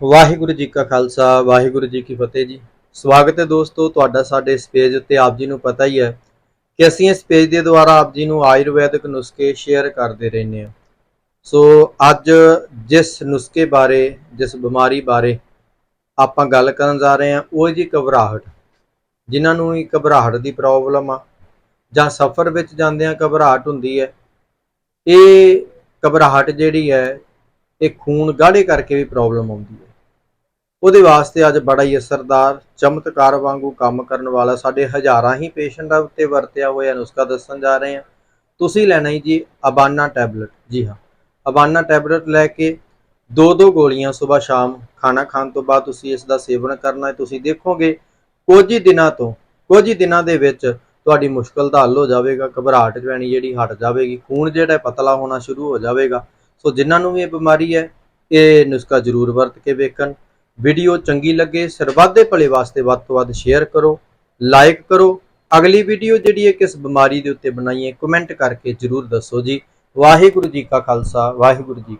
ਵਾਹਿਗੁਰੂ ਜੀ ਕਾ ਖਾਲਸਾ, ਵਾਹਿਗੁਰੂ ਜੀ ਕੀ ਫਤਿਹ ਜੀ। ਸਵਾਗਤ ਹੈ ਦੋਸਤੋ, ਤੁਹਾਡਾ ਸਾਡੇ ਇਸ ਪੇਜ ਉੱਤੇ। ਆਪ ਜੀ ਨੂੰ ਪਤਾ ਹੀ ਹੈ ਕਿ ਅਸੀਂ ਇਸ ਪੇਜ ਦੇ ਦੁਆਰਾ ਆਪ ਜੀ ਨੂੰ ਆਯੁਰਵੈਦਿਕ ਨੁਸਖੇ ਸ਼ੇਅਰ ਕਰਦੇ ਰਹਿੰਦੇ ਹਾਂ। ਸੋ ਅੱਜ ਜਿਸ ਨੁਸਖੇ ਬਾਰੇ, ਜਿਸ ਬਿਮਾਰੀ ਬਾਰੇ ਆਪਾਂ ਗੱਲ ਕਰਨ ਜਾ ਰਹੇ ਹਾਂ, ਉਹ ਜੀ ਘਬਰਾਹਟ। ਜਿਨ੍ਹਾਂ ਨੂੰ ਹੀ ਘਬਰਾਹਟ ਦੀ ਪ੍ਰੋਬਲਮ ਆ, ਜਾਂ ਸਫ਼ਰ ਵਿੱਚ ਜਾਂਦਿਆਂ ਘਬਰਾਹਟ ਹੁੰਦੀ ਹੈ, ਇਹ ਘਬਰਾਹਟ ਜਿਹੜੀ ਹੈ ਇਹ ਖੂਨ ਗਾੜੇ ਕਰਕੇ ਵੀ ਪ੍ਰੋਬਲਮ ਆਉਂਦੀ ਹੈ। ਉਹਦੇ ਵਾਸਤੇ ਅੱਜ ਬੜਾ ਹੀ ਅਸਰਦਾਰ, ਚਮਤਕਾਰ ਵਾਂਗੂ ਕੰਮ ਕਰਨ ਵਾਲਾ ਸਾਡੇ ਹਜ਼ਾਰਾਂ ਹੀ ਪੇਸ਼ੈਂਟਾਂ ਉੱਤੇ ਵਰਤਿਆ ਹੋਇਆ ਨੁਸਖਾ ਦੱਸਣ ਜਾ ਰਹੇ ਹਾਂ। ਤੁਸੀਂ ਲੈਣਾ ਹੀ ਜੀ ਅਬਾਨਾ ਟੈਬਲੇਟ। ਜੀ ਹਾਂ, ਅਬਾਨਾ ਟੈਬਲੇਟ ਲੈ ਕੇ ਦੋ ਦੋ ਗੋਲੀਆਂ ਸਵੇਰ ਸ਼ਾਮ ਖਾਣਾ ਖਾਣ ਤੋਂ ਬਾਅਦ ਤੁਸੀਂ ਇਸ ਦਾ ਸੇਵਨ ਕਰਨਾ ਹੈ। ਤੁਸੀਂ ਦੇਖੋਗੇ ਕੁਝ ਹੀ ਦਿਨਾਂ ਤੋਂ, ਕੁਝ ਹੀ ਦਿਨਾਂ ਦੇ ਵਿੱਚ ਤੁਹਾਡੀ ਮੁਸ਼ਕਲ ਦਾ ਹੱਲ ਹੋ ਜਾਵੇਗਾ, ਘਬਰਾਹਟ ਪੈਣੀ ਜਿਹੜੀ ਹਟ ਜਾਵੇਗੀ, ਖੂਨ ਜਿਹੜਾ ਪਤਲਾ ਹੋਣਾ ਸ਼ੁਰੂ ਹੋ ਜਾਵੇਗਾ। ਸੋ ਜਿਨ੍ਹਾਂ ਨੂੰ ਵੀ ਇਹ ਬਿਮਾਰੀ ਹੈ, ਇਹ ਨੁਸਖਾ ਜ਼ਰੂਰ ਵਰਤ ਕੇ ਵੇਖਣ। ਵੀਡੀਓ ਚੰਗੀ ਲੱਗੇ ਸਰਬੱਤ ਦੇ ਭਲੇ ਵਾਸਤੇ ਵੱਧ ਤੋਂ ਵੱਧ ਸ਼ੇਅਰ ਕਰੋ ਲਾਈਕ ਕਰੋ। ਅਗਲੀ ਵੀਡੀਓ ਜਿਹੜੀ ਹੈ, ਕਿਸ ਬਿਮਾਰੀ ਦੇ ਉੱਤੇ ਬਣਾਈਏ ਕਮੈਂਟ ਕਰਕੇ ਜ਼ਰੂਰ ਦੱਸੋ ਜੀ। ਵਾਹਿਗੁਰੂ ਜੀ ਕਾ ਖਾਲਸਾ, ਵਾਹਿਗੁਰੂ ਜੀ